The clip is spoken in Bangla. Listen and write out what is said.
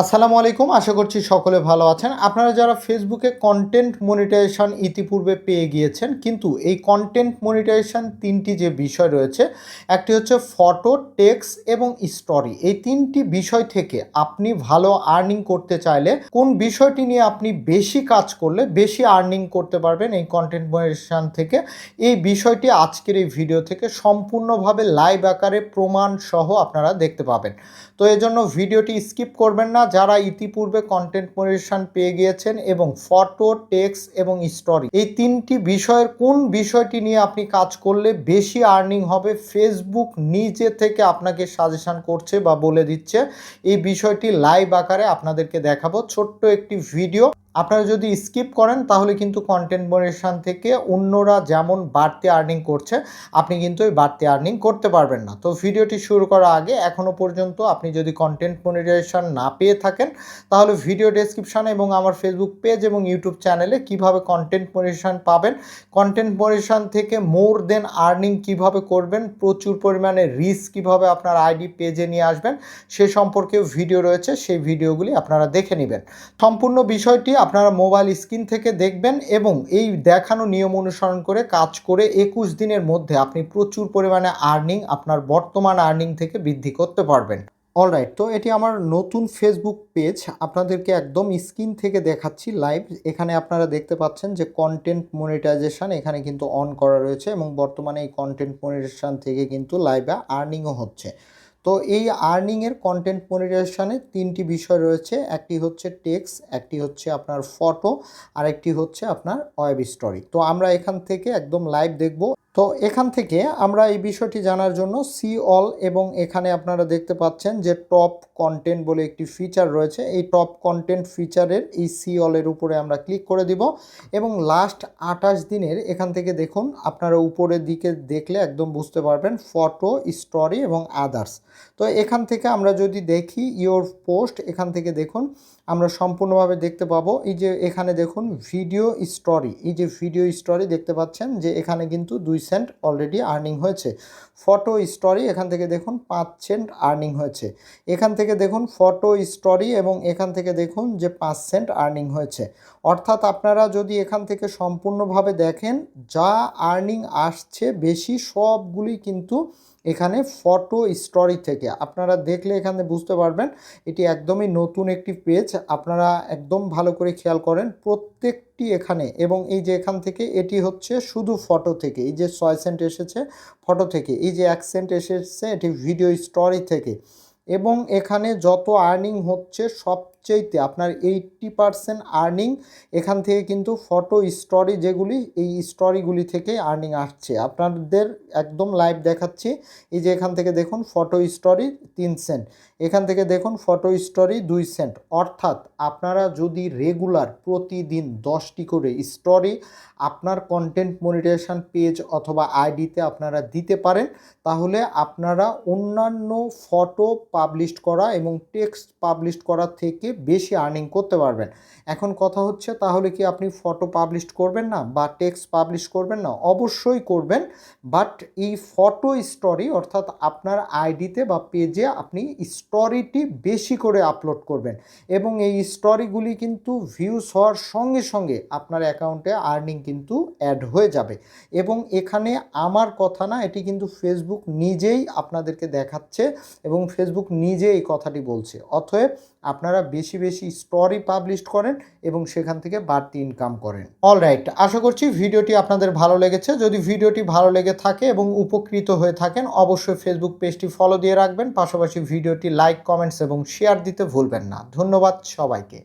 আসসালামু আলাইকুম, আশা করছি সকলে ভালো আছেন। আপনারা যারা ফেসবুকে কন্টেন্ট মনিটাইজেশন ইতিপূর্বে পেয়ে গিয়েছেন, কিন্তু এই কন্টেন্ট মনিটাইজেশন তিনটি যে বিষয় রয়েছে, একটি হচ্ছে ফটো টেক্স এবং স্টোরি এই তিনটি বিষয় থেকে আপনি ভালো আর্নিং করতে চাইলে কোন বিষয়টি নিয়ে আপনি বেশি কাজ করলে বেশি আর্নিং করতে পারবেন এই কন্টেন্ট মনিটাইজেশন থেকে, এই বিষয়টি আজকের এই ভিডিও থেকে সম্পূর্ণভাবে লাইভ আকারে প্রমাণ সহ আপনারা দেখতে পাবেন। তো এজন্য ভিডিওটি স্কিপ করবেন না যারা ইতিপূর্বে কন্টেন্ট মনিটাইজেশন পেয়ে গিয়েছেন এবং ফটো টেক্স এবং স্টোরি এই তিনটি বিষয়ের কোন বিষয়টি নিয়ে আপনি কাজ করলে বেশি আর্নিং হবে? ফেসবুক নিজে থেকে আপনাকে সাজেশন করছে বা বলে দিচ্ছে। এই বিষয়টি লাইভ আকারে আপনাদেরকে দেখাবো। ছোট্ট একটি ভিডিও আপনারা যদি স্কিপ করেন, তাহলে কিন্তু কন্টেন্ট মনিটাইজেশন থেকে অন্যরা যেমন বাড়তি আর্নিং করছে, আপনি কিন্তু ওই বাড়তি আর্নিং করতে পারবেন না। তো ভিডিওটি শুরু করার আগে এখনও পর্যন্ত আপনি যদি কন্টেন্ট মনিটাইজেশন না পেয়ে থাকেন, তাহলে ভিডিও ডেসক্রিপশানে এবং আমার ফেসবুক পেজ এবং ইউটিউব চ্যানেলে কীভাবে কন্টেন্ট মনিটাইজেশন পাবেন কন্টেন্ট মনিটাইজেশন থেকে মোর দেন আর্নিং কীভাবে করবেন, প্রচুর পরিমাণে রিস্ক কীভাবে আপনার আইডি পেজে নিয়ে আসবেন, সে সম্পর্কেও ভিডিও রয়েছে, সেই ভিডিওগুলি আপনারা দেখে নেবেন। সম্পূর্ণ বিষয়টি আপনারা মোবাইল স্ক্রিন থেকে দেখবেন এবং এই দেখানো নিয়ম অনুসরণ করে কাজ করে একুশ দিনের মধ্যে আপনি প্রচুর পরিমাণে আর্নিং আপনার বর্তমান আর্নিং থেকে বৃদ্ধি করতে পারবেন। অলরাইট তো এটি আমার নতুন ফেসবুক পেজ আপনাদেরকে একদম স্ক্রিন থেকে দেখাচ্ছি লাইভ এখানে আপনারা দেখতে পাচ্ছেন যে কন্টেন্ট মনিটাইজেশন এখানে কিন্তু অন করা রয়েছে এবং বর্তমানে এই কন্টেন্ট মনিটাইজেশন থেকে কিন্তু লাইভে আর্নিংও হচ্ছে। তো এই আর্নিংয়ের কন্টেন্ট মনিটাইজেশনে তিনটি বিষয় রয়েছে, একটি হচ্ছে টেক্স একটি হচ্ছে আপনার ফটো আর একটি হচ্ছে আপনার ওয়েব স্টোরি তো আমরা এখান থেকে একদম লাইভ দেখব। তো এখান থেকে আমরা এই বিষয়টি জানার জন্য সি অল এবং এখানে আপনারা দেখতে পাচ্ছেন যে টপ কন্টেন্ট বলে একটি ফিচার রয়েছে। এই টপ কন্টেন্ট ফিচারের এই সি অলের উপরে আমরা ক্লিক করে দিব এবং লাস্ট আঠাশ দিনের এখান থেকে দেখুন, আপনারা উপরের দিকে দেখলে একদম বুঝতে পারবেন ফটো, স্টোরি এবং আদার্স। তো এখান থেকে আমরা যদি দেখি ইওর পোস্ট, এখান থেকে দেখুন আমরা সম্পূর্ণভাবে দেখতে পাবো। এই যে এখানে দেখুন ভিডিও স্টোরি এই যে ভিডিও স্টোরি দেখতে পাচ্ছেন যে এখানে কিন্তু দুই সেন্ট অলরেডি আর্নিং হয়েছে। ফটো স্টোরি এখান থেকে দেখুন পাঁচ সেন্ট আর্নিং হয়েছে। এখান থেকে দেখুন ফটো স্টোরি এবং এখান থেকে দেখুন যে পাঁচ সেন্ট আর্নিং হয়েছে। অর্থাৎ আপনারা যদি এখান থেকে সম্পূর্ণভাবে দেখেন, যা আর্নিং আসছে বেশি সবগুলি কিন্তু এখানে ফটো স্টোরি থেকে। আপনারা দেখলে এখানে বুঝতে পারবেন, এটি একদমই নতুন একটি পেজ আপনারা একদম ভালো করে খেয়াল করেন, প্রত্যেকটি এখানে এবং এই যে এখান থেকে এটি হচ্ছে শুধু ফটো থেকে। এই যে ছয় সেন্ট এসেছে ফটো থেকে, এই যে এক সেন্ট এসেছে এটি ভিডিও স্টোরি থেকে। এবং এখানে যত আর্নিং হচ্ছে সবচেয়েতে আপনার এইট্টি পারসেন্ট আর্নিং এখান থেকে কিন্তু ফটো স্টোরি যেগুলি, এই স্টোরিগুলি থেকে আর্নিং আসছে। আপনাদের একদম লাইভ দেখাচ্ছি। এই যে এখান থেকে দেখুন ফটো স্টোরি তিন সেন্ট এখান থেকে দেখুন ফটো স্টোরি দুই সেন্ট অর্থাৎ আপনারা যদি রেগুলার প্রতিদিন দশটি করে স্টোরি আপনার কন্টেন্ট মনিটাইজেশন পেজ অথবা আইডিতে আপনারা দিতে পারেন, তাহলে আপনারা অন্যান্য ফটো পাবলিশ করা এবং টেক্সট পাবলিশ করা থেকে বেশি আর্নিং করতে পারবেন। এখন কথা হচ্ছে, তাহলে কি আপনি ফটো পাবলিশ করবেন না বা টেক্সট পাবলিশ করবেন না? অবশ্যই করবেন বাট এই ফটো স্টোরি অর্থাৎ আপনার আইডিতে বা পেজে আপনি স্টোরিটি বেশি করে আপলোড করবেন। এবং এই স্টোরিগুলি কিন্তু ভিউজ হওয়ার সঙ্গে সঙ্গে আপনার অ্যাকাউন্টে আর্নিং কিন্তু অ্যাড হয়ে যাবে। এবং এখানে আমার কথা না, এটি কিন্তু ফেসবুক নিজেই আপনাদেরকে দেখাচ্ছে এবং ফেসবুক নিজে এই কথাটি বলছে। অতএব আপনারা বেশি বেশি স্টোরি পাবলিশ করেন এবং সেখান থেকে বাড়তি ইনকাম করেন। অল রাইট আশা করছি ভিডিওটি আপনাদের ভালো লেগেছে। যদি ভিডিওটি ভালো লেগে থাকে এবং উপকৃত হয়ে থাকেন, অবশ্যই ফেসবুক পেজটি ফলো দিয়ে রাখবেন। পাশাপাশি ভিডিওটি লাইক কমেন্টস এবং শেয়ার দিতে ভুলবেন না। ধন্যবাদ সবাইকে।